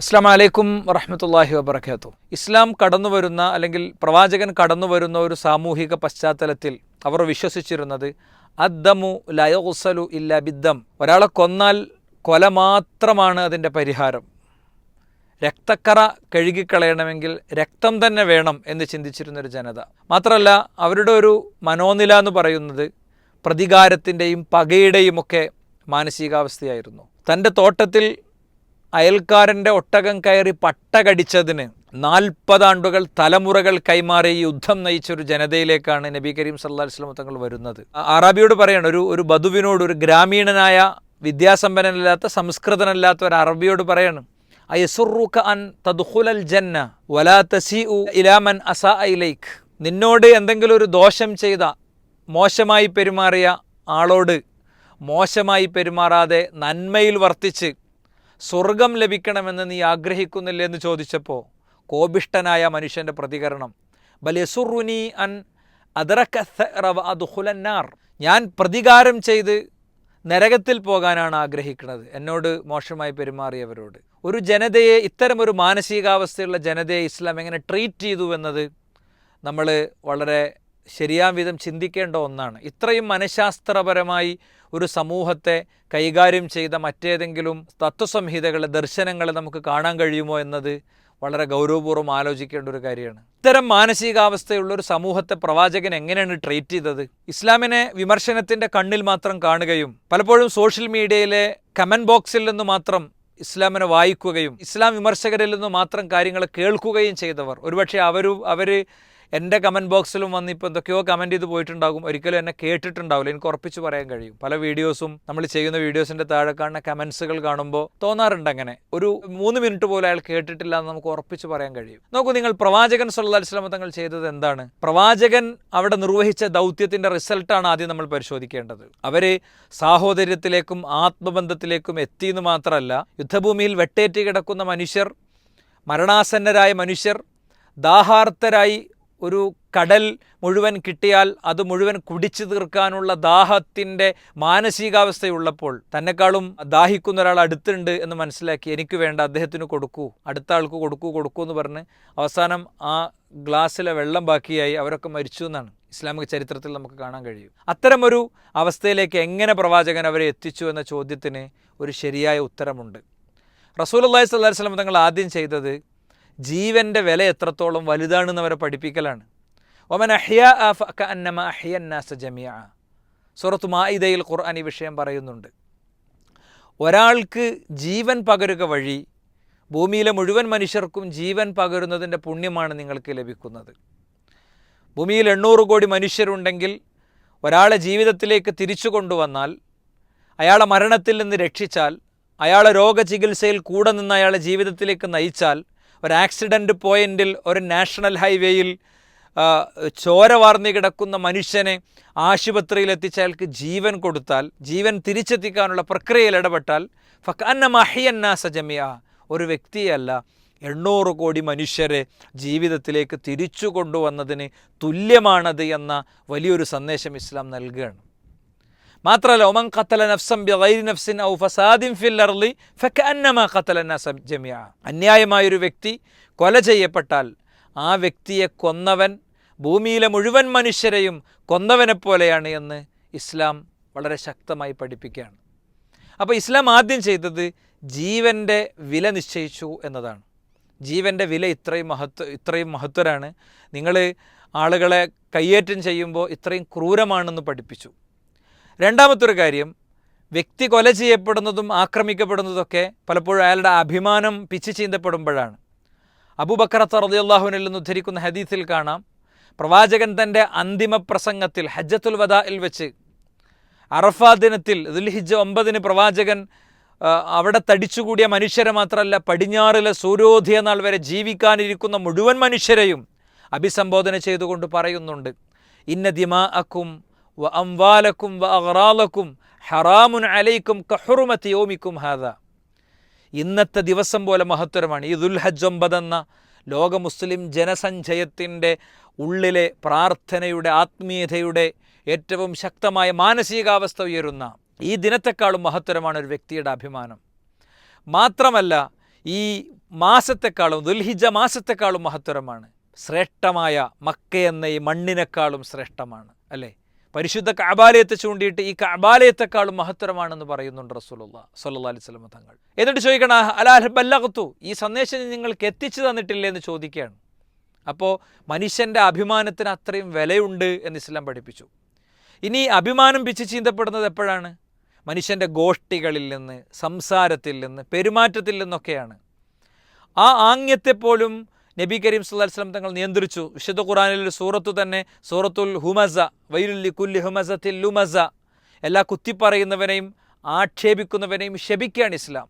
അസ്സാം വലൈക്കും വറഹമത്തല്ലാഹി വബർക്കാത്തു ഇസ്ലാം കടന്നു വരുന്ന അല്ലെങ്കിൽ പ്രവാചകൻ കടന്നു വരുന്ന ഒരു സാമൂഹിക പശ്ചാത്തലത്തിൽ അവർ വിശ്വസിച്ചിരുന്നത് അദ്ദമു ലയോസലു ഇല്ല ബിദ്ദം. ഒരാളെ കൊന്നാൽ കൊല മാത്രമാണ് അതിന്റെ പരിഹാരം. രക്തക്കറ കഴുകിക്കളയണമെങ്കിൽ രക്തം തന്നെ വേണം എന്ന് ചിന്തിച്ചിരുന്നൊരു ജനത. മാത്രമല്ല അവരുടെ ഒരു മനോനില എന്ന് പറയുന്നത് പ്രതികാരത്തിന്റെയും പകയുടെയും ഒക്കെ മാനസികാവസ്ഥയായിരുന്നു. തന്റെ തോട്ടത്തിൽ അയൽക്കാരന്റെ ഒട്ടകം കയറി പട്ടകടിച്ചതിന് നാൽപ്പതാണ്ടുകൾ തലമുറകൾ കൈമാറി യുദ്ധം നയിച്ച ഒരു ജനതയിലേക്കാണ് നബി കരീം സല്ലാ വസ്ലം തങ്ങൾ വരുന്നത്. അറബിയോട് പറയണം ഒരു ഒരു ബധുവിനോട് ഒരു ഗ്രാമീണനായ വിദ്യാസമ്പന്നനല്ലാത്ത സംസ്കൃതനല്ലാത്ത ഒരു അറബിയോട് പറയണം അൻ ജന്ന വലാ നിന്നോട് എന്തെങ്കിലും ഒരു ദോഷം ചെയ്ത മോശമായി പെരുമാറിയ ആളോട് മോശമായി പെരുമാറാതെ നന്മയിൽ വർത്തിച്ച് സ്വർഗം ലഭിക്കണമെന്ന് നീ ആഗ്രഹിക്കുന്നില്ല എന്ന് ചോദിച്ചപ്പോൾ കോപിഷ്ടനായ മനുഷ്യന്റെ പ്രതികരണം ബലെസുറുനി അൻ അദറക്കുലന്നാർ ഞാൻ പ്രതികാരം ചെയ്ത് നരകത്തിൽ പോകാനാണ് ആഗ്രഹിക്കുന്നത് എന്നോട് മോശമായി പെരുമാറിയവരോട്. ഒരു ജനതയെ ഇത്തരമൊരു മാനസികാവസ്ഥയുള്ള ജനതയെ ഇസ്ലാം എങ്ങനെ ട്രീറ്റ് ചെയ്തു എന്നത് നമ്മൾ വളരെ ശരിയാം വിധം ചിന്തിക്കേണ്ട ഒന്നാണ്. ഇത്രയും മനഃശാസ്ത്രപരമായി ഒരു സമൂഹത്തെ കൈകാര്യം ചെയ്ത മറ്റേതെങ്കിലും തത്വസംഹിതകളെ ദർശനങ്ങളെ നമുക്ക് കാണാൻ കഴിയുമോ എന്നത് വളരെ ഗൗരവപൂർവം ആലോചിക്കേണ്ട ഒരു കാര്യമാണ്. ഇത്തരം മാനസികാവസ്ഥയുള്ള ഒരു സമൂഹത്തെ പ്രവാചകൻ എങ്ങനെയാണ് ട്രീറ്റ് ചെയ്തത്? ഇസ്ലാമിനെ വിമർശനത്തിന്റെ കണ്ണിൽ മാത്രം കാണുകയും പലപ്പോഴും സോഷ്യൽ മീഡിയയിലെ കമന്റ് ബോക്സിൽ നിന്ന് മാത്രം ഇസ്ലാമിനെ വായിക്കുകയും ഇസ്ലാം വിമർശകരിൽ നിന്ന് മാത്രം കാര്യങ്ങൾ കേൾക്കുകയും ചെയ്തവർ. ഒരുപക്ഷെ അവരും അവർ എന്റെ കമന്റ് ബോക്സിലും വന്ന് ഇപ്പോൾ എന്തൊക്കെയോ കമന്റ് ചെയ്ത് പോയിട്ടുണ്ടാകും. ഒരിക്കലും എന്നെ കേട്ടിട്ടുണ്ടാവില്ല. എനിക്ക് ഉറപ്പിച്ച് പറയാൻ കഴിയും. പല വീഡിയോസും നമ്മൾ ചെയ്യുന്ന വീഡിയോസിന്റെ താഴെ കാണുന്ന കമൻസുകൾ കാണുമ്പോൾ തോന്നാറുണ്ട് അങ്ങനെ. ഒരു മൂന്ന് മിനിറ്റ് പോലും അയാൾ കേട്ടിട്ടില്ല എന്ന് നമുക്ക് ഉറപ്പിച്ച് പറയാൻ കഴിയും. നോക്കൂ നിങ്ങൾ പ്രവാചകൻ സല്ലാ അലിസ്ലാമ തങ്ങൾ ചെയ്തത് എന്താണ്? പ്രവാചകൻ അവിടെ നിർവഹിച്ച ദൗത്യത്തിന്റെ റിസൾട്ടാണ് ആദ്യം നമ്മൾ പരിശോധിക്കേണ്ടത്. അവർ സാഹോദര്യത്തിലേക്കും ആത്മബന്ധത്തിലേക്കും എത്തിയെന്ന് മാത്രമല്ല യുദ്ധഭൂമിയിൽ വെട്ടേറ്റ് കിടക്കുന്ന മനുഷ്യർ മരണാസന്നരായ മനുഷ്യർ ദാഹാർത്തരായി ഒരു കടൽ മുഴുവൻ കിട്ടിയാൽ അത് മുഴുവൻ കുടിച്ചു തീർക്കാനുള്ള ദാഹത്തിന്റെ മാനസികാവസ്ഥയുള്ളപ്പോൾ തന്നെക്കാളും ദാഹിക്കുന്ന ഒരാൾ അടുത്തുണ്ട് എന്ന് മനസ്സിലാക്കി എനിക്ക് വേണ്ട അദ്ദേഹത്തിന് കൊടുക്കൂ അടുത്ത ആൾക്ക് കൊടുക്കൂ കൊടുക്കൂ എന്ന് പറഞ്ഞ് അവസാനം ആ ഗ്ലാസ്സിലെ വെള്ളം ബാക്കിയായി അവരൊക്കെ മരിച്ചു എന്നാണ് ഇസ്ലാമിക ചരിത്രത്തിൽ നമുക്ക് കാണാൻ കഴിയും. അത്തരമൊരു അവസ്ഥയിലേക്ക് എങ്ങനെ പ്രവാചകൻ അവരെ എത്തിച്ചു എന്ന ചോദ്യത്തിന് ഒരു ശരിയായ ഉത്തരമുണ്ട്. റസൂൽ അള്ളാഹി സ്വല്ലാ വസ്ലം തങ്ങൾ ആദ്യം ചെയ്തത് ജീവന്റെ വില എത്രത്തോളം വലുതാണെന്ന് അവരെ പഠിപ്പിക്കലാണ്. ഒമൻ അഹ്യ അന്നമ അഹ്യന്നാസ സുറത്ത് മായിദയിൽ ഖുർആൻ ഈ വിഷയം പറയുന്നുണ്ട്. ഒരാൾക്ക് ജീവൻ പകരുക വഴി ഭൂമിയിലെ മുഴുവൻ മനുഷ്യർക്കും ജീവൻ പകരുന്നതിന്റെ പുണ്യമാണ് നിങ്ങൾക്ക് ലഭിക്കുന്നത്. ഭൂമിയിൽ എണ്ണൂറ് കോടി മനുഷ്യരുണ്ടെങ്കിൽ ഒരാളെ ജീവിതത്തിലേക്ക് തിരിച്ചു കൊണ്ടുവന്നാൽ അയാളെ മരണത്തിൽ നിന്ന് രക്ഷിച്ചാൽ അയാളെ രോഗചികിത്സയിൽ കൂടെ നിന്ന് അയാളെ ജീവിതത്തിലേക്ക് നയിച്ചാൽ ഒരു ആക്സിഡന്റ് പോയിന്റിൽ ഒരു നാഷണൽ ഹൈവേയിൽ ചോര വാർന്നു കിടക്കുന്ന മനുഷ്യനെ ആശുപത്രിയിൽ എത്തിച്ച് അയാൾക്ക് ജീവൻ കൊടുത്താൽ ജീവൻ തിരിച്ചെത്തിക്കാനുള്ള പ്രക്രിയയിൽ ഇടപെട്ടാൽ ഫക്കാന്ന മഹിയന്നാസ ജമിയ ഒരു വ്യക്തിയല്ല എണ്ണൂറ് കോടി മനുഷ്യരെ ജീവിതത്തിലേക്ക് തിരിച്ചു കൊണ്ടുവന്നതിന് തുല്യമാണത് എന്ന വലിയൊരു സന്ദേശം ഇസ്ലാം നൽകുകയാണ്. മാത്രമല്ല ഒമൻ ഖത്തല നഫ്സം ബിഗൈരി നഫ്സിൻ ഔ ഫസാദിൻ ഫിൽ അർളി ഫകഅന്നമാ ഖത്തല നസ ജമിയ അന്യായമായൊരു വ്യക്തി കൊല ചെയ്യപ്പെട്ടാൽ ആ വ്യക്തിയെ കൊന്നവൻ ഭൂമിയിലെ മുഴുവൻ മനുഷ്യരെയും കൊന്നവനെ പോലെയാണ് എന്ന് ഇസ്ലാം വളരെ ശക്തമായി പഠിപ്പിക്കുകയാണ്. അപ്പോൾ ഇസ്ലാം ആദ്യം ചെയ്തത് ജീവന്റെ വില നിശ്ചയിച്ചു എന്നതാണ്. ജീവന്റെ വില ഇത്രയും മഹത്വ ഇത്രയും മഹത്വരാണ്. നിങ്ങൾ ആളുകളെ കയ്യേറ്റം ചെയ്യുമ്പോൾ ഇത്രയും ക്രൂരമാണെന്ന് പഠിപ്പിച്ചു. രണ്ടാമത്തൊരു കാര്യം വ്യക്തി കൊല ചെയ്യപ്പെടുന്നതും ആക്രമിക്കപ്പെടുന്നതൊക്കെ പലപ്പോഴും അയാളുടെ അഭിമാനം പിച്ചു ചീന്തപ്പെടുമ്പോഴാണ്. അബൂബക്കറത്ത് റളിയല്ലാഹുവിനിൽ നിന്ന് ഉദ്ധരിക്കുന്ന ഹദീസിൽ കാണാം പ്രവാചകൻ തന്റെ അന്തിമ പ്രസംഗത്തിൽ ഹജ്ജത്തുൽ വദായിൽ വെച്ച് അറഫാ ദിനത്തിൽ ദുൽഹിജ ഒമ്പതിന് പ്രവാചകൻ അവിടെ തടിച്ചുകൂടിയ മനുഷ്യരെ മാത്രമല്ല പടിഞ്ഞാറിലെ സൂര്യോദയ നാൾ വരെ ജീവിക്കാനിരിക്കുന്ന മുഴുവൻ മനുഷ്യരെയും അഭിസംബോധന ചെയ്തുകൊണ്ട് പറയുന്നുണ്ട്. ഇന്ന ദിമാ അക്കും വ അംവാലക്കും ഹറാമുൻ അലൈക്കും കഹുറുമത്ത് യോമിക്കും ഹാദ ഇന്നത്തെ ദിവസം പോലെ മഹത്തരമാണ്. ഈ ദുൽഹജ് ഒമ്പതെന്ന ലോക മുസ്ലിം ജനസഞ്ചയത്തിന്റെ ഉള്ളിലെ പ്രാർത്ഥനയുടെ ആത്മീയതയുടെ ഏറ്റവും ശക്തമായ മാനസികാവസ്ഥ ഉയരുന്ന ഈ ദിനത്തെക്കാളും മഹത്തരമാണ് ഒരു വ്യക്തിയുടെ അഭിമാനം. മാത്രമല്ല ഈ മാസത്തെക്കാളും ദുൽഹിജ മാസത്തെക്കാളും മഹത്തരമാണ്. ശ്രേഷ്ഠമായ മക്ക എന്ന ഈ മണ്ണിനേക്കാളും ശ്രേഷ്ഠമാണ് അല്ലേ? പരിശുദ്ധ കബാലയത്തെ ചൂണ്ടിയിട്ട് ഈ കബാലയത്തെക്കാളും മഹത്തരമാണെന്ന് പറയുന്നുണ്ട് റസൂലുള്ള സല്ലാ അലൈഹി വസല്ലം തങ്ങൾ. എന്നിട്ട് ചോദിക്കണ അലാൽ ബല്ലഖത്തു ഈ സന്ദേശം നിങ്ങൾക്ക് എത്തിച്ചു തന്നിട്ടില്ലേ? എന്ന് ചോദിക്കുകയാണ്. അപ്പോൾ മനുഷ്യന്റെ അഭിമാനത്തിന് അത്രയും വിലയുണ്ട് എന്ന് ഇസ്ലാം പഠിപ്പിച്ചു. ഇനി അഭിമാനം പിച്ച് ചീന്തപ്പെടുന്നത് എപ്പോഴാണ്? മനുഷ്യന്റെ ഗോഷ്ഠികളിൽ നിന്ന് സംസാരത്തിൽ നിന്ന് പെരുമാറ്റത്തിൽ നിന്നൊക്കെയാണ്. ആ ആംഗ്യത്തെപ്പോലും നബി കരീം സല്ലല്ലാഹു വസ്ലം തങ്ങൾ നിയന്ത്രിച്ചു. വിശുദ്ധ ഖുറാനിൽ സൂറത്തു തന്നെ സൂറത്തുൽ ഹുമസ വൈലുല്ലി കുല്ലി ഹുമസത്തിൽ ലുമസ. എല്ലാ കുത്തിപ്പറയുന്നവനെയും ആക്ഷേപിക്കുന്നവനെയും ശപിക്കുകയാണ് ഇസ്ലാം.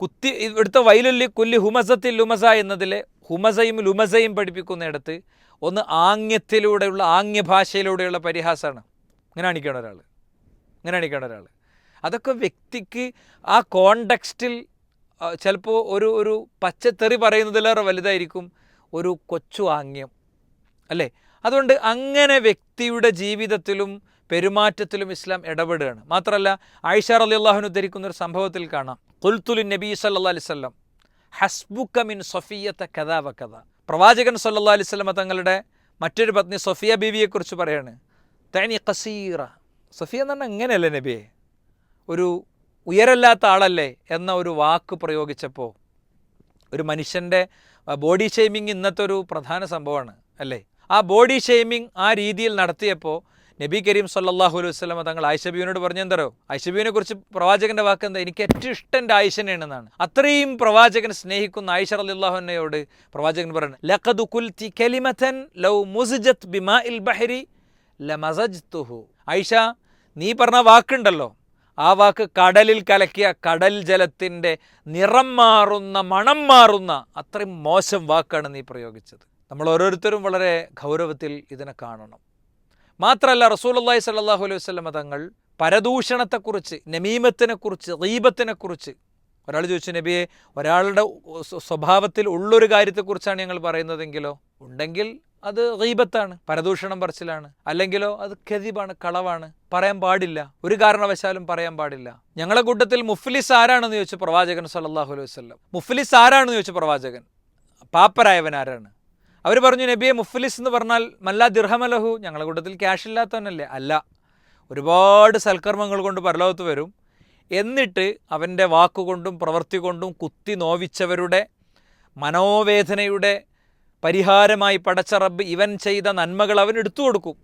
കുത്തി ഇവിടുത്തെ വൈലുല്ലി കുല്ലി ഹുമസത്തിൽ ലുമസ എന്നതിലെ ഹുമസയും ലുമസയും പഠിപ്പിക്കുന്നിടത്ത് ഒന്ന് ആംഗ്യത്തിലൂടെയുള്ള ആംഗ്യ ഭാഷയിലൂടെയുള്ള പരിഹാസമാണ് ഇങ്ങനെ കാണിക്കണം ഒരാൾ ഇങ്ങനെ കാണിക്കണം ഒരാൾ അതൊക്കെ വ്യക്തിക്ക് ആ കോണ്ടക്സ്റ്റിൽ ചിലപ്പോൾ ഒരു ഒരു പച്ചത്തെറി പറയുന്നതിലേറെ വലുതായിരിക്കും ഒരു കൊച്ചു ആംഗ്യം അല്ലേ? അതുകൊണ്ട് അങ്ങനെ വ്യക്തിയുടെ ജീവിതത്തിലും പെരുമാറ്റത്തിലും ഇസ്ലാം ഇടപെടുകയാണ്. മാത്രമല്ല ആയിഷ അലി അള്ളാഹുനു ഉദ്ധരിക്കുന്ന ഒരു സംഭവത്തിൽ കാണാം. കുൽത്തുലു നബി സല്ലാ അലിസ്ലം ഹസ്ബുക്ക മിൻ സൊഫിയത്ത കഥ വ കഥ പ്രവാചകൻ സല്ലാ അലിസ്ലമ തങ്ങളുടെ മറ്റൊരു പത്നി സൊഫിയ ബീവിയെക്കുറിച്ച് പറയാണ് തനി കസീറ സൊഫിയ എന്ന് പറഞ്ഞാൽ എങ്ങനെയല്ലേ നബിയെ? ഒരു ഉയരല്ലാത്ത ആളല്ലേ എന്ന ഒരു വാക്ക് പ്രയോഗിച്ചപ്പോൾ ഒരു മനുഷ്യന്റെ ബോഡി ഷെയ്മിങ് ഇന്നത്തെ ഒരു പ്രധാന സംഭവമാണ് അല്ലേ? ആ ബോഡി ഷെയ്മിങ് ആ രീതിയിൽ നടത്തിയപ്പോൾ നബി കരീം സല്ലാഹു അലൈഹി വസ്ലമ തങ്ങൾ ആയിഷബിയുനോട് പറഞ്ഞെന്തരോ ആയിഷബിയുനെ കുറിച്ച് പ്രവാചകന്റെ വാക്ക് എന്താ? എനിക്ക് ഏറ്റവും ഇഷ്ടം എന്റെ ആയിഷനെയാണെന്നാണ്. അത്രയും പ്രവാചകൻ സ്നേഹിക്കുന്ന ആയിഷ അലിള്ളാഹുനയോട് പ്രവാചകൻ പറയുന്നത് ലഖദു ലൗ ബഹരി ലമസജ്തുഹു. ആയിഷ നീ പറഞ്ഞ വാക്കുണ്ടല്ലോ ആ വാക്ക് കടലിൽ കലക്കിയ കടൽ ജലത്തിന്റെ നിറം മാറുന്ന മണം മാറുന്ന അത്രയും മോശം വാക്കാണ് നീ പ്രയോഗിച്ചത്. നമ്മൾ ഓരോരുത്തരും വളരെ ഗൗരവത്തിൽ ഇതിനെ കാണണം. മാത്രമല്ല റസൂലുള്ളാഹി സ്വല്ലല്ലാഹു അലൈഹി വസ്ലം തങ്ങൾ പരദൂഷണത്തെക്കുറിച്ച് നമീമത്തിനെക്കുറിച്ച് ദീപത്തിനെക്കുറിച്ച് ഒരാൾ ചോദിച്ചു നബിയെ ഒരാളുടെ സ്വ- സ്വഭാവത്തിൽ ഉള്ളൊരു കാര്യത്തെക്കുറിച്ചാണ് ഞങ്ങൾ പറയുന്നതെങ്കിലോ? ഉണ്ടെങ്കിൽ അത് റീബത്താണ് പരദൂഷണം പറച്ചിലാണ്. അല്ലെങ്കിലോ അത് കെതിബാണ് കളവാണ്. പറയാൻ പാടില്ല. ഒരു കാരണവശാലും പറയാൻ പാടില്ല. ഞങ്ങളെ കൂട്ടത്തിൽ മുഫ്ലിസ് ആരാണെന്ന് ചോദിച്ചു പ്രവാചകൻ സല്ലല്ലാഹു അലൈഹി വസല്ലം. മുഫ്ലിസ് ആരാണെന്ന് ചോദിച്ചു പ്രവാചകൻ? പാപ്പരായവൻ ആരാണ്? അവർ പറഞ്ഞു നബിയെ മുഫ്ലിസ് എന്ന് പറഞ്ഞാൽ മല്ല ദിർഹമലഹു ഞങ്ങളുടെ കൂട്ടത്തിൽ ക്യാഷ് ഇല്ലാത്തവനല്ലേ? അല്ല. ഒരുപാട് സൽക്കർമ്മങ്ങൾ കൊണ്ട് പരലോകത്ത് വരും. എന്നിട്ട് അവന്റെ വാക്കുകൊണ്ടും പ്രവൃത്തി കൊണ്ടും കുത്തി നോവിച്ചവരുടെ മനോവേദനയുടെ പരിഹാരമായി പടച്ച റബ്ബ് ഇവൻ ചെയ്ത നന്മകൾ അവൻ എടുത്തു കൊടുക്കും.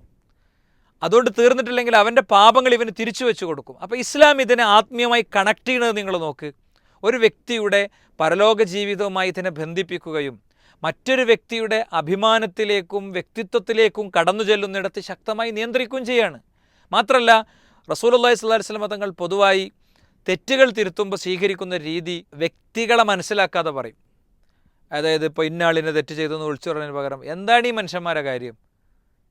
അതുകൊണ്ട് തീർന്നിട്ടില്ലെങ്കിൽ അവന്റെ പാപങ്ങൾ ഇവന് തിരിച്ചു വെച്ച് കൊടുക്കും. അപ്പോൾ ഇസ്ലാം ഇതിനെ ആത്മീയമായി കണക്ട് ചെയ്യുന്നത് നിങ്ങൾ നോക്ക്. ഒരു വ്യക്തിയുടെ പരലോക ജീവിതവുമായി ഇതിനെ ബന്ധിപ്പിക്കുകയും മറ്റൊരു വ്യക്തിയുടെ അഭിമാനത്തിലേക്കും വ്യക്തിത്വത്തിലേക്കും കടന്നു ചെല്ലുന്നിടത്ത് ശക്തമായി നിയന്ത്രിക്കുകയും ചെയ്യാണ്. മാത്രമല്ല റസൂലുള്ളാഹി സ്വല്ലല്ലാഹി അലൈഹി വസല്ലം തങ്ങൾ പൊതുവായി തെറ്റുകൾ തിരുത്തുമ്പോൾ സ്വീകരിക്കുന്ന രീതി വ്യക്തികളെ മനസ്സിലാക്കാതെ പറയും. അതായത് ഇപ്പോൾ ഇന്നാളിനെ തെറ്റ് ചെയ്തെന്ന് വിളിച്ചു പറഞ്ഞതിന് പകരം എന്താണ് ഈ മനുഷ്യന്മാരെ കാര്യം?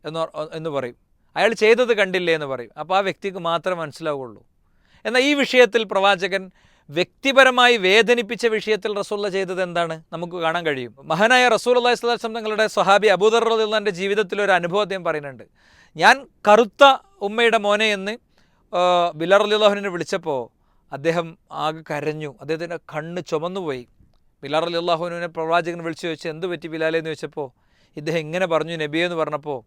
എന്ന് എന്ന് പറയും. അയാൾ ചെയ്തത് കണ്ടില്ലേ എന്ന് പറയും. അപ്പോൾ ആ വ്യക്തിക്ക് മാത്രമേ മനസ്സിലാവുള്ളൂ. എന്നാൽ ഈ വിഷയത്തിൽ പ്രവാചകൻ വ്യക്തിപരമായി വേദനിപ്പിച്ച വിഷയത്തിൽ റസൂള്ള ചെയ്തത് എന്താണ്? നമുക്ക് കാണാൻ കഴിയും. മഹാനായ റസൂൽ അള്ളാഹി സ്വലാം തങ്ങളുടെ സ്വഹാബി അബൂദർ റഹ്ലാന്റെ ജീവിതത്തിൽ ഒരു അനുഭവം അദ്ദേഹം പറയുന്നുണ്ട്. ഞാൻ കറുത്ത ഉമ്മയുടെ മോനെ എന്ന് ബിലാർ അലി അലിള്ളാഹുവിനെ വിളിച്ചപ്പോൾ അദ്ദേഹം ആകെ കരഞ്ഞു. അദ്ദേഹത്തിന്റെ കണ്ണ് ചുമന്നുപോയി. ബിലാർ അലി അള്ളാഹുവിനെ പ്രവാചകൻ വിളിച്ചു വെച്ച് എന്ത് പറ്റി ബിലാലെ? എന്ന് ചോദിച്ചപ്പോൾ ഇദ്ദേഹം ഇങ്ങനെ പറഞ്ഞു നബിയെ എന്ന് പറഞ്ഞപ്പോൾ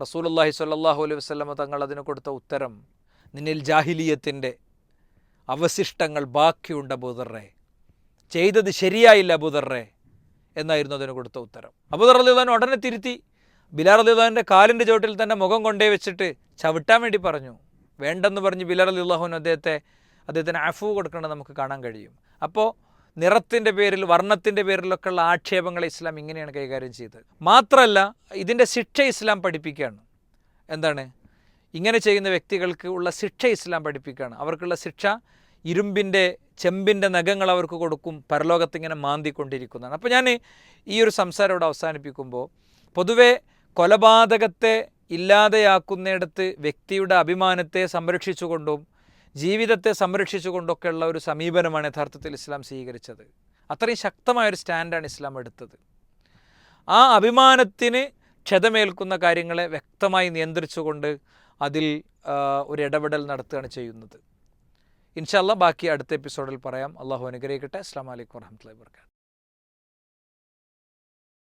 റസൂൽ അള്ളാഹി സ്വല്ലല്ലാഹു അലൈഹി വസ്ലമ തങ്ങൾ അതിന് കൊടുത്ത ഉത്തരം നിന്നിൽ ജാഹിലീയത്തിന്റെ അവശിഷ്ടങ്ങൾ ബാക്കിയുണ്ട് അബൂദർറെ ചെയ്തത് ശരിയായില്ല അബൂദർറെ എന്നായിരുന്നു അതിന് കൊടുത്ത ഉത്തരം. അബൂദർ അലിദാൻ ഉടനെ തിരുത്തി ബിലാർ അലിദാന്റെ കാലിന്റെ ചുവട്ടിൽ തന്നെ മുഖം കൊണ്ടേ വെച്ചിട്ട് ചവിട്ടാൻ വേണ്ടി പറഞ്ഞു. വേണ്ടെന്ന് പറഞ്ഞ് ബിലാർ അലി അള്ളാഹുവിന് അദ്ദേഹത്തെ അദ്ദേഹത്തിന് അഫു കൊടുക്കേണ്ടത് നമുക്ക് കാണാൻ കഴിയും. അപ്പോൾ നിറത്തിന്റെ പേരിൽ വർണത്തിന്റെ പേരിലൊക്കെ ഉള്ള ആക്ഷേപങ്ങളെ ഇസ്ലാം ഇങ്ങനെയാണ് കൈകാര്യം ചെയ്തത്. മാത്രമല്ല ഇതിന്റെ ശിക്ഷ ഇസ്ലാം പഠിപ്പിക്കുകയാണ്. എന്താണ്? ഇങ്ങനെ ചെയ്യുന്ന വ്യക്തികൾക്ക് ഉള്ള ശിക്ഷ ഇസ്ലാം പഠിപ്പിക്കുകയാണ്. അവർക്കുള്ള ശിക്ഷ ഇരുമ്പിന്റെ ചെമ്പിന്റെ നഖങ്ങൾ അവർക്ക് കൊടുക്കും പരലോകത്ത് ഇങ്ങനെ മാന്തിക്കൊണ്ടിരിക്കുന്നതാണ്. അപ്പോൾ ഞാൻ ഈ ഒരു സംസാരം ഇവിടെ അവസാനിപ്പിക്കുമ്പോൾ പൊതുവെ കൊലപാതകത്തെ ഇല്ലാതെയാക്കുന്നിടത്ത് വ്യക്തിയുടെ അഭിമാനത്തെ സംരക്ഷിച്ചുകൊണ്ടും ജീവിതത്തെ സംരക്ഷിച്ചുകൊണ്ടൊക്കെയുള്ള ഒരു സമീപനമാണ് യഥാർത്ഥത്തിൽ ഇസ്ലാം സ്വീകരിച്ചത്. അത്രയും ശക്തമായൊരു സ്റ്റാൻഡാണ് ഇസ്ലാം എടുത്തത്. ആ അഭിമാനത്തിന് ക്ഷതമേൽക്കുന്ന കാര്യങ്ങളെ വ്യക്തമായി നിയന്ത്രിച്ചുകൊണ്ട് അതിൽ ഒരു ഇടപെടൽ നടത്തുകയാണ് ചെയ്യുന്നത്. ഇൻഷാല്ല ബാക്കി അടുത്ത എപ്പിസോഡിൽ പറയാം. അള്ളാഹു അനുഗ്രഹിക്കട്ടെ. അസ്സാം വലൈക്കും വർഹമത്തല്ലാ വർക്കാത്തു